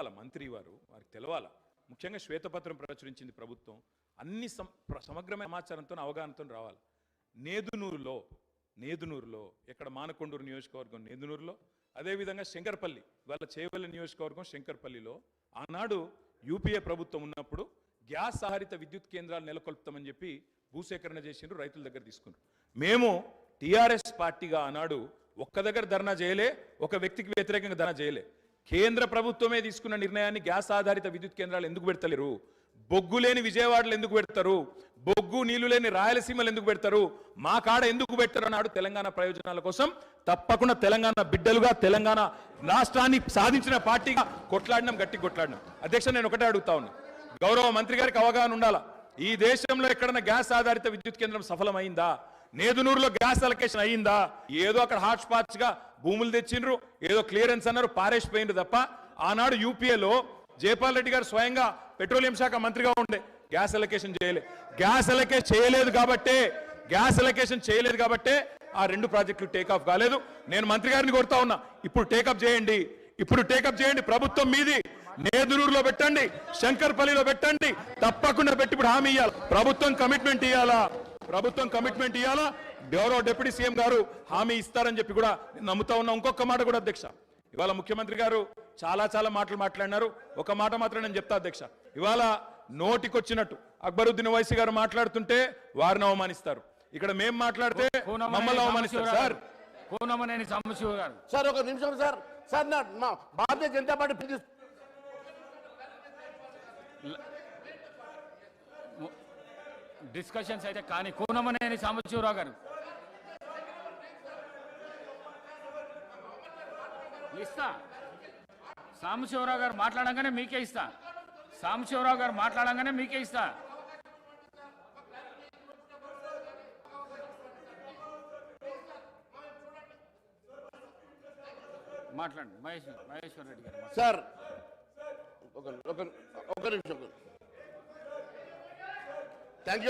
తెలవాలా మంత్రి వారు వారికి తెలవాలా. ముఖ్యంగా శ్వేతపత్రం ప్రచురించింది ప్రభుత్వం. అన్ని సం- సమగ్రమైన సమాచారంతో అవగాహనతో రావాలి. నేదునూరులో నేదునూరులో ఎక్కడ మానకొండూరు నియోజకవర్గం నేదునూరులో అదేవిధంగా శంకర్పల్లి వాళ్ళ చేవల్లి నియోజకవర్గం శంకర్పల్లిలో ఆనాడు యూపీఏ ప్రభుత్వం ఉన్నప్పుడు గ్యాస్ ఆహారిత విద్యుత్ కేంద్రాలు నెలకొల్పుతామని చెప్పి భూసేకరణ చేసిండ్రు రైతుల దగ్గర తీసుకున్నారు. మేము టీఆర్ఎస్ పార్టీగా ఆనాడు ఒక్క దగ్గర ధర్నా చేయలే ఒక వ్యక్తికి వ్యతిరేకంగా ధర్నా చేయలే. కేంద్ర ప్రభుత్వమే తీసుకున్న నిర్ణయాన్ని గ్యాస్ ఆధారిత విద్యుత్ కేంద్రాలు ఎందుకు పెడతలేరు? బొగ్గు లేని విజయవాడలు ఎందుకు పెడతారు? బొగ్గు నీళ్ళు లేని రాయలసీమలు ఎందుకు పెడతారు? మా కాడ ఎందుకు పెడతారు అన్నాడు తెలంగాణ ప్రయోజనాల కోసం. తప్పకుండా తెలంగాణ బిడ్డలుగా తెలంగాణ రాష్ట్రాన్ని సాధించిన పార్టీగా కొట్లాడినాం గట్టి కొట్లాడినాం. అధ్యక్ష నేను ఒకటే అడుగుతా ఉన్నా. గౌరవ మంత్రి గారికి అవగాహన ఉండాలా? ఈ దేశంలో ఎక్కడన్నా గ్యాస్ ఆధారిత విద్యుత్ కేంద్రం సఫలమైందా? నేదునూరులో గ్యాస్ అలొకేషన్ అయ్యిందా? ఏదో అక్కడ హాట్స్పాట్స్గా భూములు తెచ్చిండ్రు ఏదో క్లియరెన్స్ అన్నారు పారేసిపోయిండ్రు తప్ప ఆనాడు యూపీఏలో జయపాల్ రెడ్డి గారు స్వయంగా పెట్రోలియం శాఖ మంత్రిగా ఉండే. గ్యాస్ అలొకేషన్ చేయలే. గ్యాస్ అలొకేషన్ చేయలేదు కాబట్టే గ్యాస్ అలొకేషన్ చేయలేదు కాబట్టే ఆ రెండు ప్రాజెక్టులు టేకాఫ్ కాలేదు. నేను మంత్రి గారిని కోరుతా ఉన్నా ఇప్పుడు టేకప్ చేయండి. ఇప్పుడు టేకప్ చేయండి ప్రభుత్వం మీది. నేదునూరులో పెట్టండి శంకర్పల్లిలో పెట్టండి. తప్పకుండా పెట్టి ఇప్పుడు హామీ ఇవ్వాలి ప్రభుత్వం కమిట్మెంట్ ఇవ్వాలా ప్రభుత్వం కమిట్మెంట్ ఇవ్వాలా గౌరవ డిప్యూటీ సీఎం గారు హామీ ఇస్తారని చెప్పి కూడా నమ్ముతా ఉన్నా. ఇంకొక మాట కూడా అధ్యక్ష. ఇవాళ ముఖ్యమంత్రి గారు చాలా చాలా మాటలు మాట్లాడినారు. ఒక మాట మాత్రం నేను చెప్తా అధ్యక్ష. ఇవాళ నోటికొచ్చినట్టు అక్బరుద్దీన్ వైసీ గారు మాట్లాడుతుంటే వారిని అవమానిస్తారు. ఇక్కడ మేం మాట్లాడితే మమ్మల్ని అవమానిస్తారు. సార్. కోనమనేని సాంబశివ గారు. సార్ ఒక నిమిషం సార్. సార్ నా భారతీయ జనతా పార్టీ డిస్కషన్స్ అయితే కానీ కోనమనేని సాంబశివరావు గారు. ఇస్తా. సాంబశివరావు గారు మాట్లాడంగానే మీకే ఇస్తా. సాంబశివరావు గారు మాట్లాడంగానే మీకే ఇస్తా. మాట్లాడండి. మహేశ్వర్ మహేశ్వర్ రెడ్డి గారు సార్ ఒక నిమిషం థ్యాంక్ యూ